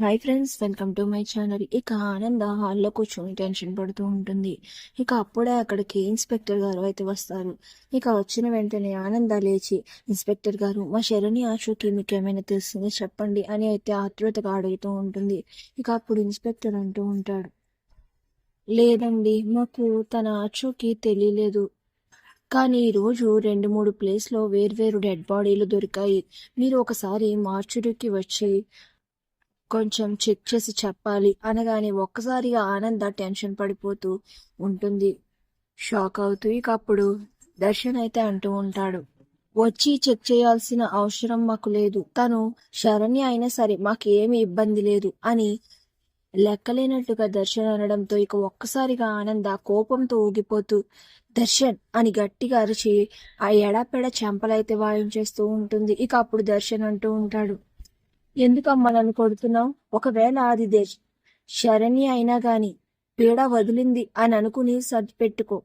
Hi friends welcome to my channel ఇక ఆనంద హాల్లో కూర్చొని టెన్షన్ పడుతూ ఉంటుంది. ఇక అప్పుడే అక్కడికి ఇన్స్పెక్టర్ గారు అయితే వస్తారు. ఇక వచ్చిన వెంటనే ఆనంద లేచి ఇన్స్పెక్టర్ గారు మా శరణి ఆశుకి మీకు ఏమైనా తెలిసిందో చెప్పండి అని అయితే ఆతృతగా అడుగుతూ ఉంటుంది. ఇక అప్పుడు ఇన్స్పెక్టర్ అంటూ ఉంటాడు. లేదండి మాకు తన ఆచూకి తెలియలేదు. కానీ ఈరోజు రెండు మూడు ప్లేస్లో వేర్వేరు డెడ్ బాడీలు దొరికాయి. మీరు ఒకసారి మార్చురీకి వచ్చి కొంచెం చెక్ చేసి చెప్పాలి అనగానే ఒక్కసారిగా ఆనంద టెన్షన్ పడిపోతూ ఉంటుంది. షాక్ అవుతూ ఇక అప్పుడు దర్శన్ అయితే అంటూ ఉంటాడు వచ్చి చెక్ చేయాల్సిన అవసరం మాకు లేదు. తను శరణ్య అయినా సరే మాకు ఏమి ఇబ్బంది లేదు అని లెక్కలేనట్టుగా దర్శన్ అనడంతో ఇక ఒక్కసారిగా ఆనంద కోపంతో ఊగిపోతూ దర్శన్ అని గట్టిగా అరిచి ఆ ఎడాపెడ చెంపలైతే వాయించేస్తూ ఉంటుంది. ఇక అప్పుడు దర్శన్ అంటూ ఉంటాడు ఎందుకమ్మా నన్ను కొడుతున్నావు? ఒకవేళ అది దేశ్ శరణి అయినా గాని పీడ వదిలింది అని అనుకుని సర్దిపెట్టుకో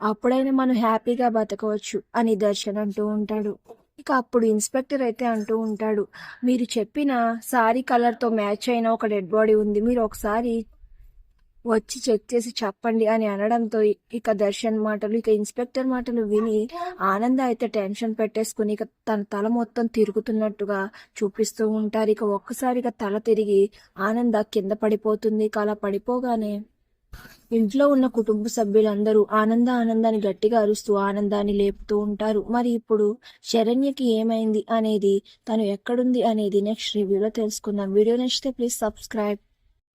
అప్పుడైనా మనం హ్యాపీగా బతకవచ్చు అని దర్శన్ అంటూ ఉంటాడు. ఇక అప్పుడు ఇన్స్పెక్టర్ అయితే అంటూ ఉంటాడు మీరు చెప్పిన సారీ కలర్తో మ్యాచ్ అయిన ఒక డెడ్ బాడీ ఉంది మీరు ఒకసారి వచ్చి చెక్ చేసి చెప్పండి అని అనడంతో ఇక దర్శన్ మాటలు ఇక ఇన్స్పెక్టర్ మాటలు విని ఆనంద అయితే టెన్షన్ పెట్టేసుకుని ఇక తన తల మొత్తం తిరుగుతున్నట్టుగా చూపిస్తూ ఉంటారు. ఇక ఒక్కసారిగా తల తిరిగి ఆనంద కింద పడిపోతుంది. ఇక అలా పడిపోగానే ఇంట్లో ఉన్న కుటుంబ సభ్యులందరూ ఆనంద ఆనందాన్ని గట్టిగా అరుస్తూ ఆనందాన్ని లేపుతూ ఉంటారు. మరి ఇప్పుడు శరణ్యకి ఏమైంది అనేది తను ఎక్కడుంది అనేది నెక్స్ట్ రివ్యూలో తెలుసుకుందాం. వీడియో నచ్చితే ప్లీజ్ సబ్స్క్రైబ్